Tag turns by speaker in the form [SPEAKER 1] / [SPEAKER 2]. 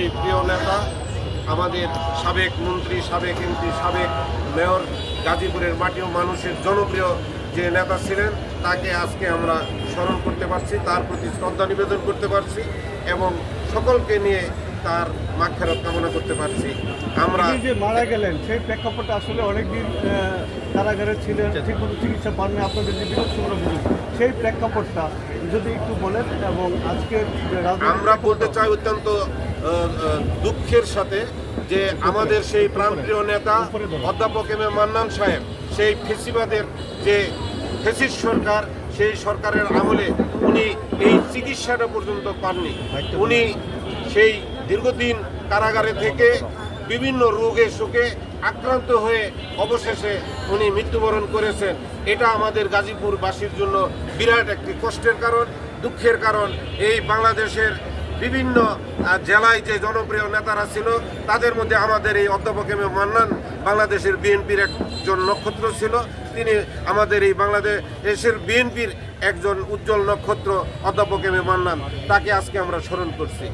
[SPEAKER 1] সেই প্রিয় নেতা আমাদের সাবেক মন্ত্রী সাবেক এমপি সাবেক মেয়র গাজীপুরের মাটি ও মানুষের জনপ্রিয় যে নেতা ছিলেন তাকে আজকে আমরা স্মরণ করতে পারছি তার প্রতি শ্রদ্ধা নিবেদন করতে পারছি এবং সকলকে নিয়ে তার মাক্ষেরত কামনা করতে পারছি। আমরা
[SPEAKER 2] যে মারা গেলেন সেই প্রেক্ষাপটে আসলে অনেকদিন কারাগারে ছিলেন ঠিকমতো চিকিৎসা পান না আপনাদের যে বিরোধ সেই প্রেক্ষাপটটা যদি একটু বলেন এবং আজকে
[SPEAKER 1] আমরা বলতে চাই অত্যন্ত দুঃখের সাথে যে আমাদের সেই প্রাণপ্রিয় নেতা অধ্যাপক এম এ মান্নান সাহেব, সেই ফেসিবাদের যে ফেসিস সরকার, সেই সরকারের আমলে উনি এই চিকিৎসাটা পর্যন্ত পাননি। উনি সেই দীর্ঘদিন কারাগারে থেকে বিভিন্ন রোগে, শোকে আক্রান্ত হয়ে অবশেষে উনি মৃত্যুবরণ করেছেন। এটা আমাদের গাজীপুরবাসীর জন্য বিরাট একটি কষ্টের কারণ, দুঃখের কারণ। এই বাংলাদেশের বিভিন্ন জেলায় যে জনপ্রিয় নেতারা ছিল, তাদের মধ্যে আমাদের এই অধ্যাপক এম মান্নান বাংলাদেশের বিএনপির একজন নক্ষত্র ছিল। তিনি আমাদের এই বাংলাদেশের বিএনপির একজন উজ্জ্বল নক্ষত্র অধ্যাপক এম মান্নান। তাকে আজকে আমরা স্মরণ করছি।